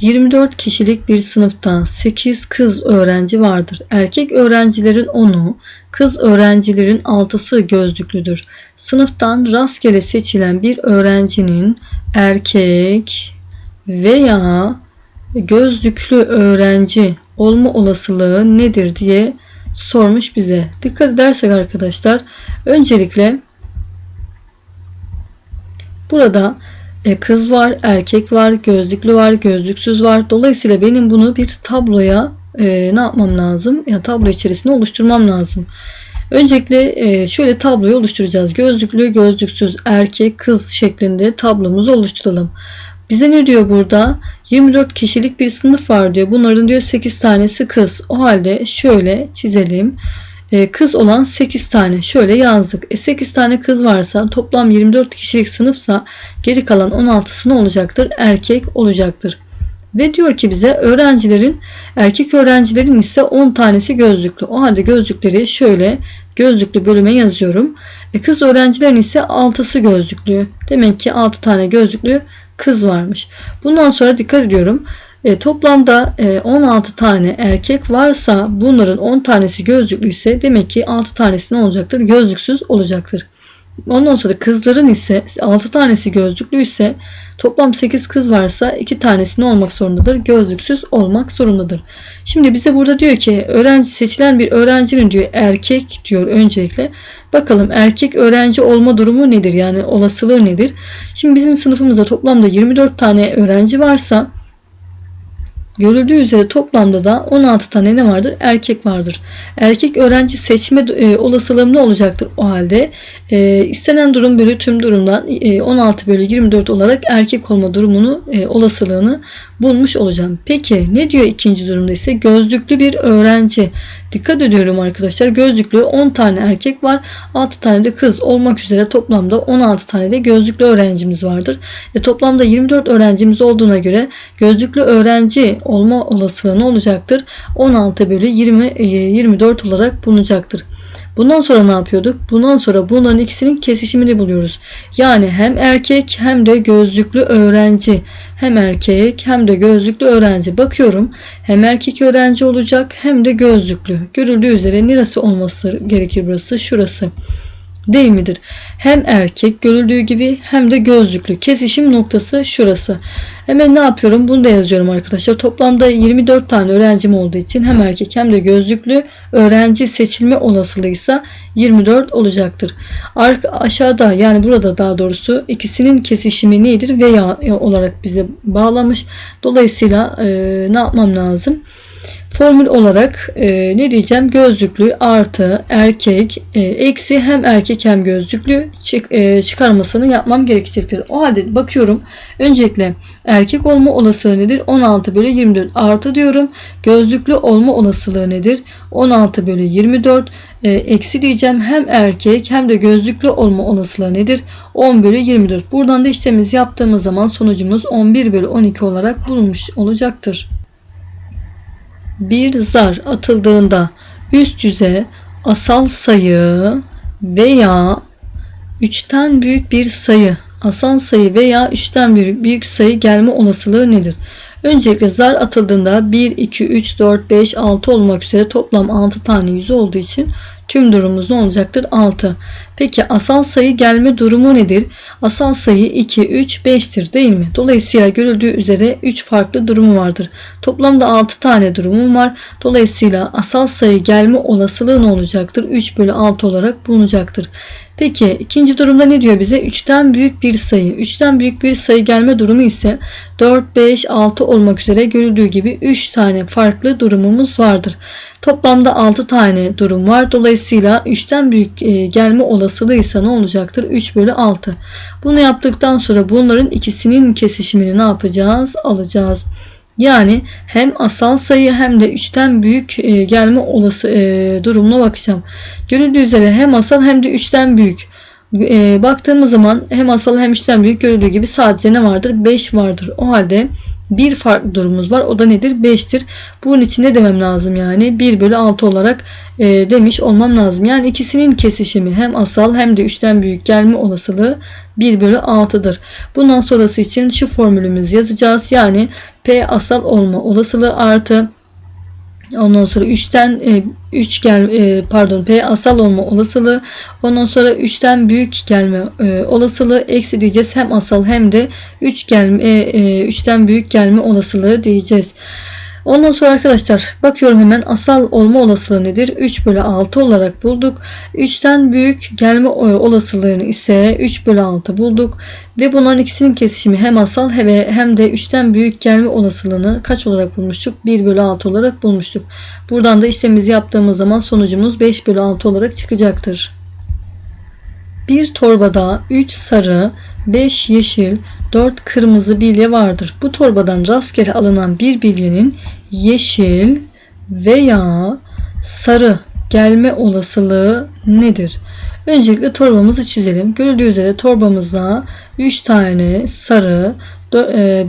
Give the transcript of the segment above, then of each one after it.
24 kişilik bir sınıfta 8 kız öğrenci vardır. Erkek öğrencilerin 10'u, kız öğrencilerin 6'sı gözlüklüdür. Sınıftan rastgele seçilen bir öğrencinin erkek veya gözlüklü öğrenci olma olasılığı nedir diye sormuş bize. Dikkat edersek arkadaşlar öncelikle burada kız var, erkek var, gözlüklü var, gözlüksüz var. Dolayısıyla benim bunu bir tabloya e, ne yapmam lazım? Ya tablo içerisinde oluşturmam lazım. Öncelikle e, şöyle tabloyu oluşturacağız. Gözlüklü, gözlüksüz, erkek, kız şeklinde tablomuzu oluşturalım. Bize ne diyor burada? 24 kişilik bir sınıf var diyor. Bunların diyor 8 tanesi kız. O halde şöyle çizelim. Ee, kız olan 8 tane şöyle yazdık. E 8 tane kız varsa toplam 24 kişilik sınıfsa geri kalan 16'sı ne olacaktır? Erkek olacaktır. Ve diyor ki bize öğrencilerin erkek öğrencilerin ise 10 tanesi gözlüklü. O halde gözlükleri şöyle gözlüklü bölüme yazıyorum. E kız öğrencilerin ise 6'sı gözlüklü. Demek ki 6 tane gözlüklü kız varmış. Bundan sonra dikkat ediyorum. E, toplamda e, 16 tane erkek varsa bunların 10 tanesi gözlüklüyse demek ki 6 tanesi ne olacaktır? Gözlüksüz olacaktır. Ondan sonra kızların ise 6 tanesi gözlüklü ise toplam 8 kız varsa 2 tanesi ne olmak zorundadır? Gözlüksüz olmak zorundadır. Şimdi bize burada diyor ki öğrenci seçilen bir öğrencinin diyor erkek diyor öncelikle. Bakalım erkek öğrenci olma durumu nedir? Yani olasılığı nedir? Şimdi bizim sınıfımızda toplamda 24 tane öğrenci varsa Görüldüğü üzere toplamda da 16 tane ne vardır? Erkek vardır. Erkek öğrenci seçme e, olasılığım ne olacaktır o halde? E, istenen durum bölü tüm durumdan e, 16 bölü 24 olarak erkek olma durumunu e, olasılığını bulmuş olacağım. Peki ne diyor ikinci durumda ise gözlüklü bir öğrenci. Dikkat ediyorum arkadaşlar gözlüklü 10 tane erkek var 6 tane de kız olmak üzere toplamda 16 tane de gözlüklü öğrencimiz vardır. E, toplamda 24 öğrencimiz olduğuna göre gözlüklü öğrenci olma olasılığı ne olacaktır? 16 bölü 20, 24 olarak bulunacaktır. Bundan sonra ne yapıyorduk? Bundan sonra bunların ikisinin kesişimini buluyoruz. Yani hem erkek hem de gözlüklü öğrenci. Hem erkek hem de gözlüklü öğrenci. Bakıyorum hem erkek öğrenci olacak hem de gözlüklü. Görüldüğü üzere neresi olması gerekir burası? Şurası değil midir? Hem erkek görüldüğü gibi hem de gözlüklü. Kesişim noktası şurası. Hemen ne yapıyorum? Bunu da yazıyorum arkadaşlar. Toplamda 24 tane öğrencim olduğu için hem erkek hem de gözlüklü öğrenci seçilme olasılığı ise 24 olacaktır. Arka, aşağıda yani burada daha doğrusu ikisinin kesişimi nedir? Veya olarak bize bağlamış. Dolayısıyla e, ne yapmam lazım? Formül olarak e, ne diyeceğim? Gözlüklü artı erkek e, eksi hem erkek hem gözlüklü çık, e, çıkarmasını yapmam gerekecektir. O halde bakıyorum. Öncelikle erkek olma olasılığı nedir? 16 bölü 24 artı diyorum. Gözlüklü olma olasılığı nedir? 16 bölü 24 e, eksi diyeceğim. Hem erkek hem de gözlüklü olma olasılığı nedir? 10 bölü 24. Buradan da işlemimizi yaptığımız zaman sonucumuz 11 bölü 12 olarak bulunmuş olacaktır bir zar atıldığında üst yüze asal sayı veya 3'ten büyük bir sayı, asal sayı veya 3'ten büyük, büyük sayı gelme olasılığı nedir? Öncelikle zar atıldığında 1, 2, 3, 4, 5, 6 olmak üzere toplam 6 tane yüz olduğu için tüm durumumuz ne olacaktır? 6. Peki asal sayı gelme durumu nedir? Asal sayı 2, 3, 5'tir değil mi? Dolayısıyla görüldüğü üzere 3 farklı durumu vardır. Toplamda 6 tane durumum var. Dolayısıyla asal sayı gelme olasılığı ne olacaktır? 3 bölü 6 olarak bulunacaktır. Peki ikinci durumda ne diyor bize? 3'ten büyük bir sayı. 3'ten büyük bir sayı gelme durumu ise 4, 5, 6 olmak üzere görüldüğü gibi 3 tane farklı durumumuz vardır. Toplamda 6 tane durum var. Dolayısıyla 3'ten büyük e, gelme olasılığı ise ne olacaktır? 3 bölü 6. Bunu yaptıktan sonra bunların ikisinin kesişimini ne yapacağız? Alacağız. Yani hem asal sayı hem de 3'ten büyük e, gelme olası e, durumuna bakacağım. Görüldüğü üzere hem asal hem de 3'ten büyük. Baktığımız zaman hem asal hem 3'ten büyük görüldüğü gibi sadece ne vardır? 5 vardır. O halde bir farklı durumumuz var. O da nedir? 5'tir. Bunun için ne demem lazım yani? 1 bölü 6 olarak e, demiş olmam lazım. Yani ikisinin kesişimi hem asal hem de 3'ten büyük gelme olasılığı 1 bölü 6'dır. Bundan sonrası için şu formülümüzü yazacağız. Yani P asal olma olasılığı artı Ondan sonra 3'ten 3 gel e, pardon P asal olma olasılığı. Ondan sonra 3'ten büyük gelme e, olasılığı eksi diyeceğiz. Hem asal hem de 3 gelme 3'ten büyük gelme olasılığı diyeceğiz. Ondan sonra arkadaşlar bakıyorum hemen asal olma olasılığı nedir? 3 bölü 6 olarak bulduk. 3'ten büyük gelme olasılığını ise 3 bölü 6 bulduk. Ve bunların ikisinin kesişimi hem asal hem de 3'ten büyük gelme olasılığını kaç olarak bulmuştuk? 1 bölü 6 olarak bulmuştuk. Buradan da işlemimizi yaptığımız zaman sonucumuz 5 bölü 6 olarak çıkacaktır. Bir torbada 3 sarı, 5 yeşil, 4 kırmızı bilye vardır. Bu torbadan rastgele alınan bir bilyenin yeşil veya sarı gelme olasılığı nedir? Öncelikle torbamızı çizelim. Görüldüğü üzere torbamıza 3 tane sarı,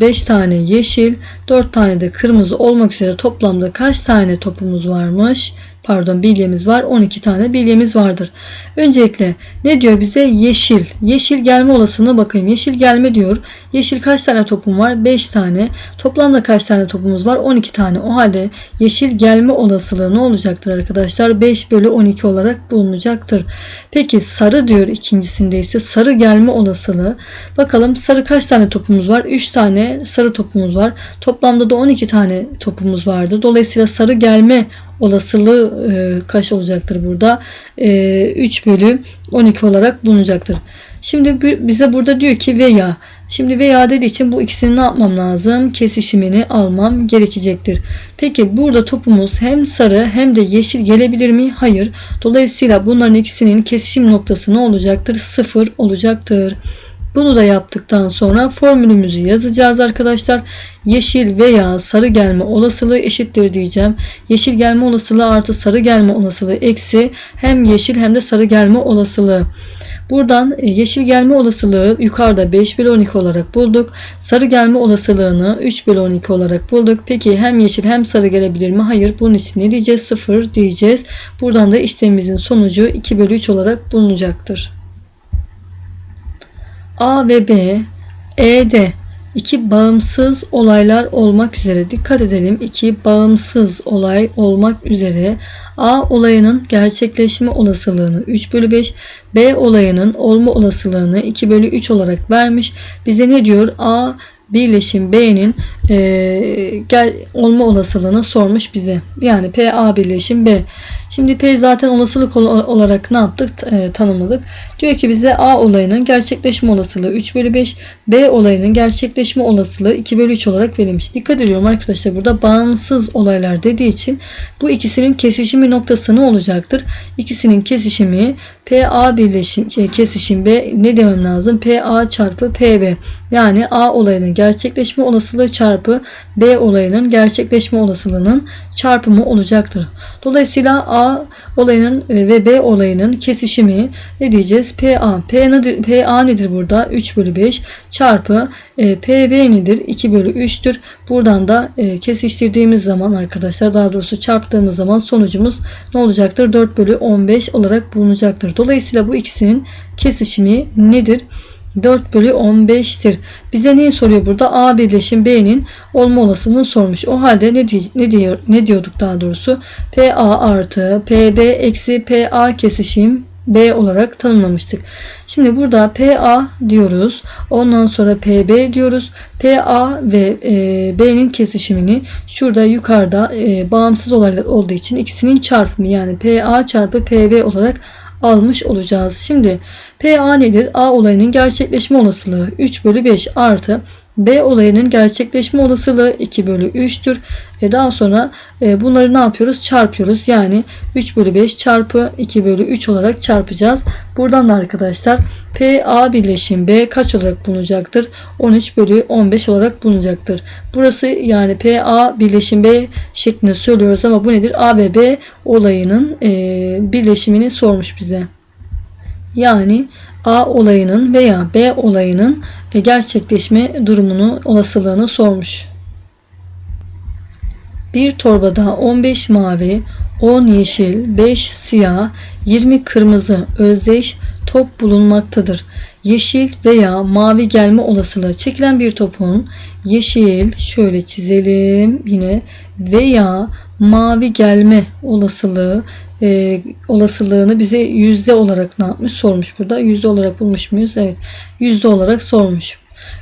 5 e, tane yeşil, 4 tane de kırmızı olmak üzere toplamda kaç tane topumuz varmış? Pardon bilyemiz var. 12 tane bilyemiz vardır. Öncelikle ne diyor bize? Yeşil. Yeşil gelme olasılığına bakayım. Yeşil gelme diyor. Yeşil kaç tane topum var? 5 tane. Toplamda kaç tane topumuz var? 12 tane. O halde yeşil gelme olasılığı ne olacaktır arkadaşlar? 5 bölü 12 olarak bulunacaktır. Peki sarı diyor ikincisinde ise sarı gelme olasılığı. Bakalım sarı kaç tane topumuz var? 3 tane sarı topumuz var. Toplamda da 12 tane topumuz vardı. Dolayısıyla sarı gelme olasılığı e, kaç olacaktır burada? E, 3 bölü 12 olarak bulunacaktır. Şimdi bize burada diyor ki veya. Şimdi veya dediği için bu ikisini ne yapmam lazım? Kesişimini almam gerekecektir. Peki burada topumuz hem sarı hem de yeşil gelebilir mi? Hayır. Dolayısıyla bunların ikisinin kesişim noktası ne olacaktır? Sıfır olacaktır. Bunu da yaptıktan sonra formülümüzü yazacağız arkadaşlar. Yeşil veya sarı gelme olasılığı eşittir diyeceğim. Yeşil gelme olasılığı artı sarı gelme olasılığı eksi hem yeşil hem de sarı gelme olasılığı. Buradan e, yeşil gelme olasılığı yukarıda 5 bölü 12 olarak bulduk. Sarı gelme olasılığını 3 bölü 12 olarak bulduk. Peki hem yeşil hem sarı gelebilir mi? Hayır. Bunun için ne diyeceğiz? 0 diyeceğiz. Buradan da işlemimizin sonucu 2 bölü 3 olarak bulunacaktır. A ve B, E'de iki bağımsız olaylar olmak üzere dikkat edelim. iki bağımsız olay olmak üzere A olayının gerçekleşme olasılığını 3 bölü 5, B olayının olma olasılığını 2 bölü 3 olarak vermiş. Bize ne diyor? A birleşim B'nin e, gel, olma olasılığını sormuş bize. Yani P A birleşim B. Şimdi P zaten olasılık olarak ne yaptık? E, tanımladık. Diyor ki bize A olayının gerçekleşme olasılığı 3 bölü 5, B olayının gerçekleşme olasılığı 2 bölü 3 olarak verilmiş. Dikkat ediyorum arkadaşlar burada bağımsız olaylar dediği için bu ikisinin kesişimi noktası ne olacaktır? İkisinin kesişimi PA birleşim e, kesişim B ne demem lazım? PA çarpı PB. Yani A olayının gerçekleşme olasılığı çarpı B olayının gerçekleşme olasılığının çarpımı olacaktır. Dolayısıyla A olayının e, ve B olayının kesişimi ne diyeceğiz? PA. P nedir, PA nedir burada? 3 bölü 5 çarpı e, PB nedir? 2 bölü 3'tür. Buradan da e, kesiştirdiğimiz zaman arkadaşlar daha doğrusu çarptığımız zaman sonucumuz ne olacaktır? 4 bölü 15 olarak bulunacaktır. Dolayısıyla bu ikisinin kesişimi nedir? 4 bölü 15'tir. Bize neyi soruyor burada? A birleşim B'nin olma olasılığını sormuş. O halde ne, diyor, ne, diyor, ne diyorduk daha doğrusu? PA artı PB eksi PA kesişim B olarak tanımlamıştık. Şimdi burada PA diyoruz. Ondan sonra PB diyoruz. PA ve e, B'nin kesişimini şurada yukarıda e, bağımsız olaylar olduğu için ikisinin çarpımı yani PA çarpı PB olarak almış olacağız. Şimdi PA nedir? A olayının gerçekleşme olasılığı 3 bölü 5 artı B olayının gerçekleşme olasılığı 2 bölü 3'tür. E daha sonra e, bunları ne yapıyoruz? Çarpıyoruz. Yani 3 bölü 5 çarpı 2 bölü 3 olarak çarpacağız. Buradan da arkadaşlar PA birleşim B kaç olarak bulunacaktır? 13 bölü 15 olarak bulunacaktır. Burası yani PA birleşim B şeklinde söylüyoruz ama bu nedir? A ve B olayının e, birleşimini sormuş bize. Yani A olayının veya B olayının e, gerçekleşme durumunu, olasılığını sormuş. Bir torbada 15 mavi, 10 yeşil, 5 siyah, 20 kırmızı özdeş top bulunmaktadır. Yeşil veya mavi gelme olasılığı çekilen bir topun yeşil şöyle çizelim yine veya mavi gelme olasılığı e, olasılığını bize yüzde olarak ne yapmış sormuş burada. Yüzde olarak bulmuş muyuz? Evet. Yüzde olarak sormuş.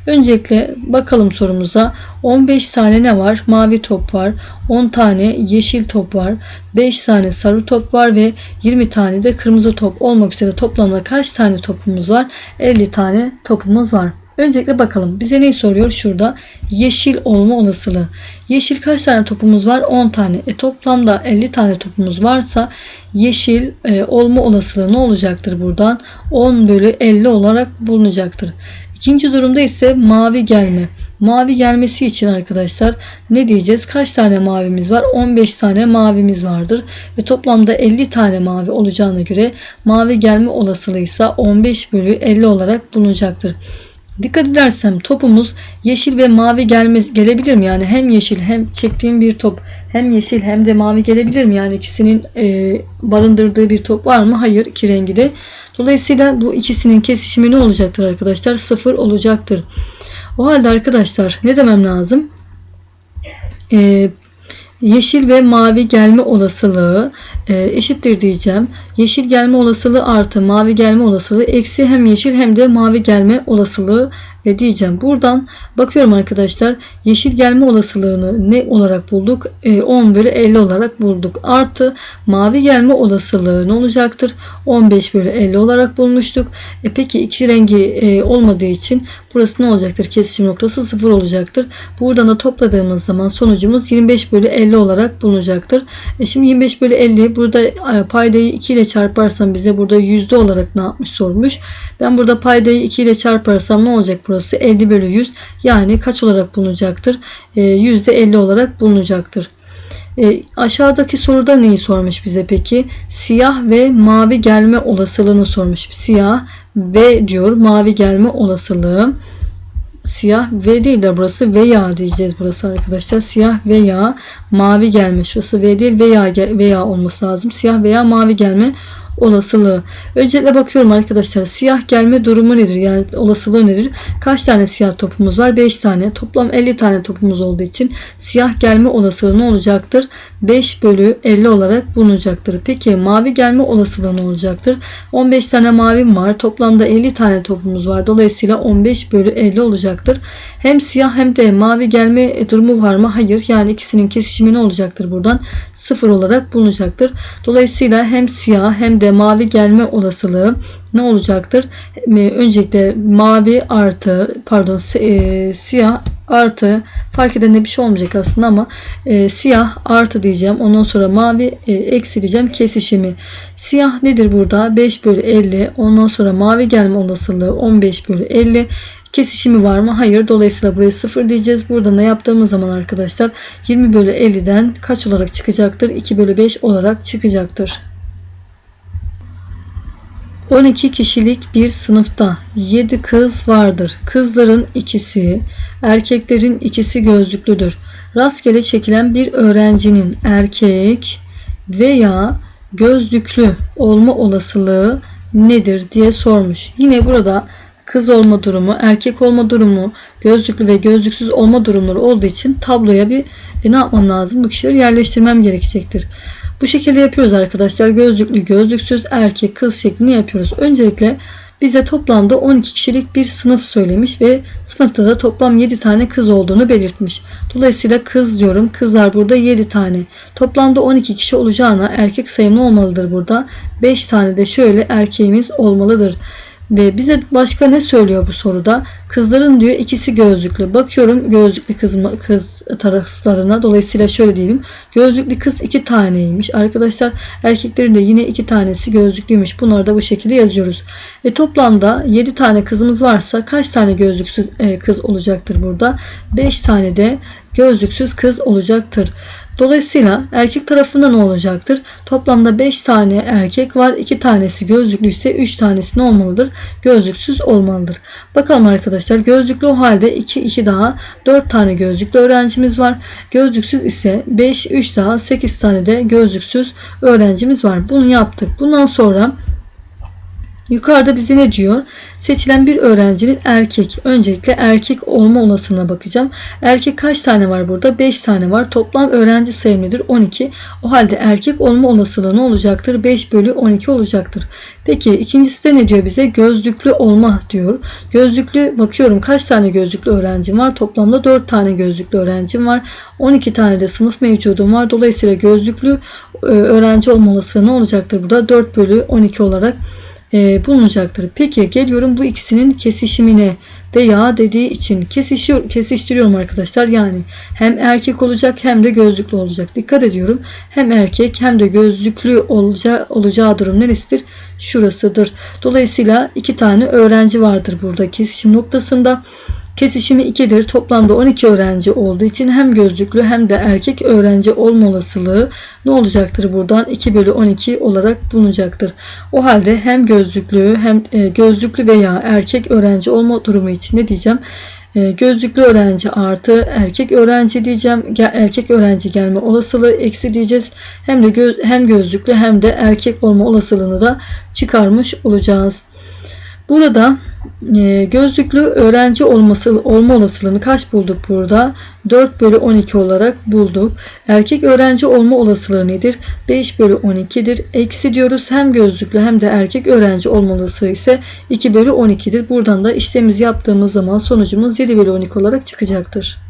Öncelikle bakalım sorumuza. 15 tane ne var? Mavi top var. 10 tane yeşil top var. 5 tane sarı top var ve 20 tane de kırmızı top olmak üzere toplamda kaç tane topumuz var? 50 tane topumuz var. Öncelikle bakalım. Bize neyi soruyor? Şurada yeşil olma olasılığı. Yeşil kaç tane topumuz var? 10 tane. E toplamda 50 tane topumuz varsa yeşil e, olma olasılığı ne olacaktır buradan? 10 bölü 50 olarak bulunacaktır. İkinci durumda ise mavi gelme. Mavi gelmesi için arkadaşlar ne diyeceğiz? Kaç tane mavimiz var? 15 tane mavimiz vardır. Ve toplamda 50 tane mavi olacağına göre mavi gelme olasılığı ise 15 bölü 50 olarak bulunacaktır. Dikkat edersem topumuz yeşil ve mavi gelmez, gelebilir mi? Yani hem yeşil hem çektiğim bir top hem yeşil hem de mavi gelebilir mi? Yani ikisinin e, barındırdığı bir top var mı? Hayır iki rengi de. Dolayısıyla bu ikisinin kesişimi ne olacaktır arkadaşlar? Sıfır olacaktır. O halde arkadaşlar ne demem lazım? Ee, yeşil ve mavi gelme olasılığı e, eşittir diyeceğim. Yeşil gelme olasılığı artı mavi gelme olasılığı eksi hem yeşil hem de mavi gelme olasılığı e, diyeceğim. Buradan bakıyorum arkadaşlar. Yeşil gelme olasılığını ne olarak bulduk? E, 10 bölü 50 olarak bulduk. Artı mavi gelme olasılığı ne olacaktır? 15 bölü 50 olarak bulmuştuk. E, peki iki rengi e, olmadığı için burası ne olacaktır? Kesişim noktası 0 olacaktır. Buradan da topladığımız zaman sonucumuz 25 bölü 50 olarak bulunacaktır. E, şimdi 25 bölü 50 burada e, paydayı 2 ile çarparsam bize burada yüzde olarak ne yapmış sormuş. Ben burada paydayı 2 ile çarparsam ne olacak burası? 50 bölü 100 yani kaç olarak bulunacaktır? E, yüzde 50 olarak bulunacaktır. E, aşağıdaki soruda neyi sormuş bize peki? Siyah ve mavi gelme olasılığını sormuş. Siyah ve diyor mavi gelme olasılığı. Siyah V değil de burası veya diyeceğiz burası arkadaşlar. Siyah veya mavi gelme. Şurası V değil veya veya olması lazım. Siyah veya mavi gelme olasılığı. Öncelikle bakıyorum arkadaşlar. Siyah gelme durumu nedir? Yani olasılığı nedir? Kaç tane siyah topumuz var? 5 tane. Toplam 50 tane topumuz olduğu için siyah gelme olasılığı ne olacaktır? 5 bölü 50 olarak bulunacaktır. Peki mavi gelme olasılığı ne olacaktır? 15 tane mavim var. Toplamda 50 tane topumuz var. Dolayısıyla 15 bölü 50 olacaktır. Hem siyah hem de mavi gelme durumu var mı? Hayır. Yani ikisinin kesişimi ne olacaktır buradan? 0 olarak bulunacaktır. Dolayısıyla hem siyah hem de ve mavi gelme olasılığı ne olacaktır? Öncelikle mavi artı pardon e, siyah artı fark eden de bir şey olmayacak aslında ama e, siyah artı diyeceğim. Ondan sonra mavi e, eksi diyeceğim kesişimi. Siyah nedir burada? 5 bölü 50. Ondan sonra mavi gelme olasılığı 15 bölü 50. Kesişimi var mı? Hayır. Dolayısıyla buraya 0 diyeceğiz. Burada ne yaptığımız zaman arkadaşlar 20 bölü 50'den kaç olarak çıkacaktır? 2 bölü 5 olarak çıkacaktır. 12 kişilik bir sınıfta 7 kız vardır. Kızların ikisi, erkeklerin ikisi gözlüklüdür. Rastgele çekilen bir öğrencinin erkek veya gözlüklü olma olasılığı nedir diye sormuş. Yine burada kız olma durumu, erkek olma durumu, gözlüklü ve gözlüksüz olma durumları olduğu için tabloya bir e, ne yapmam lazım? Bu kişileri yerleştirmem gerekecektir. Bu şekilde yapıyoruz arkadaşlar. Gözlüklü, gözlüksüz, erkek, kız şeklinde yapıyoruz. Öncelikle bize toplamda 12 kişilik bir sınıf söylemiş ve sınıfta da toplam 7 tane kız olduğunu belirtmiş. Dolayısıyla kız diyorum. Kızlar burada 7 tane. Toplamda 12 kişi olacağına erkek sayımlı olmalıdır burada. 5 tane de şöyle erkeğimiz olmalıdır. Ve bize başka ne söylüyor bu soruda? Kızların diyor ikisi gözlüklü. Bakıyorum gözlüklü kız, kız taraflarına. Dolayısıyla şöyle diyelim. Gözlüklü kız iki taneymiş. Arkadaşlar erkeklerin de yine iki tanesi gözlüklüymüş. Bunları da bu şekilde yazıyoruz. Ve toplamda 7 tane kızımız varsa kaç tane gözlüksüz e, kız olacaktır burada? 5 tane de gözlüksüz kız olacaktır. Dolayısıyla erkek tarafında ne olacaktır? Toplamda 5 tane erkek var. 2 tanesi gözlüklü ise 3 tanesi ne olmalıdır? Gözlüksüz olmalıdır. Bakalım arkadaşlar gözlüklü o halde 2 2 daha 4 tane gözlüklü öğrencimiz var. Gözlüksüz ise 5 3 daha 8 tane de gözlüksüz öğrencimiz var. Bunu yaptık. Bundan sonra Yukarıda bize ne diyor? Seçilen bir öğrencinin erkek. Öncelikle erkek olma olasılığına bakacağım. Erkek kaç tane var burada? 5 tane var. Toplam öğrenci sayım nedir? 12. O halde erkek olma olasılığı ne olacaktır? 5 bölü 12 olacaktır. Peki ikincisi de ne diyor bize? Gözlüklü olma diyor. Gözlüklü bakıyorum kaç tane gözlüklü öğrencim var? Toplamda 4 tane gözlüklü öğrencim var. 12 tane de sınıf mevcudum var. Dolayısıyla gözlüklü e, öğrenci olma olasılığı ne olacaktır? Burada 4 bölü 12 olarak e, bulunacaktır. Peki geliyorum bu ikisinin kesişimine veya dediği için kesişiyor, kesiştiriyorum arkadaşlar. Yani hem erkek olacak hem de gözlüklü olacak. Dikkat ediyorum. Hem erkek hem de gözlüklü olacağı, olacağı durum neresidir? Şurasıdır. Dolayısıyla iki tane öğrenci vardır burada kesişim noktasında. Kesişimi 2'dir. Toplamda 12 öğrenci olduğu için hem gözlüklü hem de erkek öğrenci olma olasılığı ne olacaktır buradan? 2 bölü 12 olarak bulunacaktır. O halde hem gözlüklü hem e, gözlüklü veya erkek öğrenci olma durumu için ne diyeceğim? E, gözlüklü öğrenci artı erkek öğrenci diyeceğim. Erkek öğrenci gelme olasılığı eksi diyeceğiz. Hem de göz, hem gözlüklü hem de erkek olma olasılığını da çıkarmış olacağız. Burada e, gözlüklü öğrenci olması olma olasılığını kaç bulduk burada? 4 bölü 12 olarak bulduk. Erkek öğrenci olma olasılığı nedir? 5 bölü 12'dir. Eksi diyoruz. Hem gözlüklü hem de erkek öğrenci olma olasılığı ise 2 bölü 12'dir. Buradan da işlemimizi yaptığımız zaman sonucumuz 7 bölü 12 olarak çıkacaktır.